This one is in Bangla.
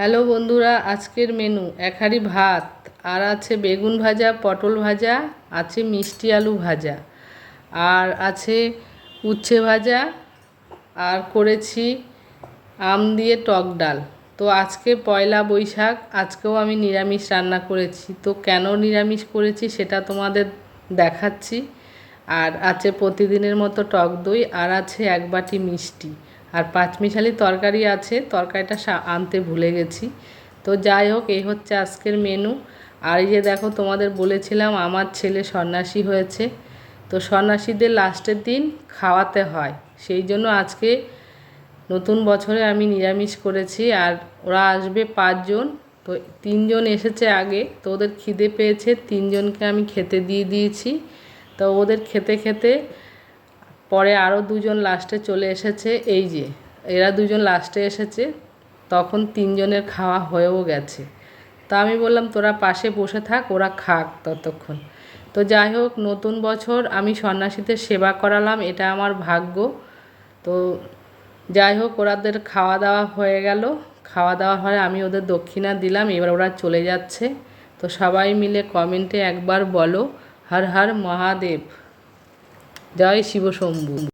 হ্যালো বন্ধুরা, আজকের মেনু এক হাঁড়ি ভাত। আর আছে বেগুন ভাজা, পটল ভাজা, আছে মিষ্টি আলু ভাজা। আর আছে উচ্ছে ভাজা, আর করেছি আম দিয়ে টক ডাল। তো আজকে পয়লা বৈশাখ, আজকেও আমি নিরামিষ রান্না করেছি। তো কেন নিরামিষ করেছি সেটা তোমাদের দেখাচ্ছি। আর আছে প্রতিদিনের মতো টক দই, আর আছে এক বাটি মিষ্টি। আর পাঁচমিশালি তরকারি আছে, তরকারিটা আনতে ভুলে গেছি। তো যাই হোক, এই হচ্ছে আজকের মেনু আর এই যে দেখো, তোমাদের বলেছিলাম আমার ছেলে সন্ন্যাসী হয়েছে। তো সন্ন্যাসীদের লাস্টের দিন খাওয়াতে হয়। সেই জন্য আজকে নতুন বছরে আমি নিরামিষ করেছি। আর ওরা আসবে পাঁচজন। তো তিনজন এসেছে আগে। তো ওদের খিদে পেয়েছে। তিনজনকে আমি খেতে দিয়ে দিয়েছি। তো ওদের খেতে খেতে পরে আরও দুজন লাস্টে চলে এসেছে, এই যে, এরা দুজন লাস্টে এসেছে, তখন তিনজনের খাওয়া হয়েও গেছে। তো আমি বললাম, তোরা পাশে বসে থাক, ওরা খাক ততক্ষণ। তো যাই হোক, নতুন বছর আমি সন্ন্যাসীদের সেবা করালাম, এটা আমার ভাগ্য। তো যাই হোক, ওরাদের খাওয়া দাওয়া হয়ে গেল। খাওয়া দাওয়া হয় আমি ওদের দক্ষিণা দিলাম, এবার ওরা চলে যাচ্ছে। তো সবাই মিলে কমেন্টে একবার বলো, হর হর মহাদেব। জয় শিব শম্ভু।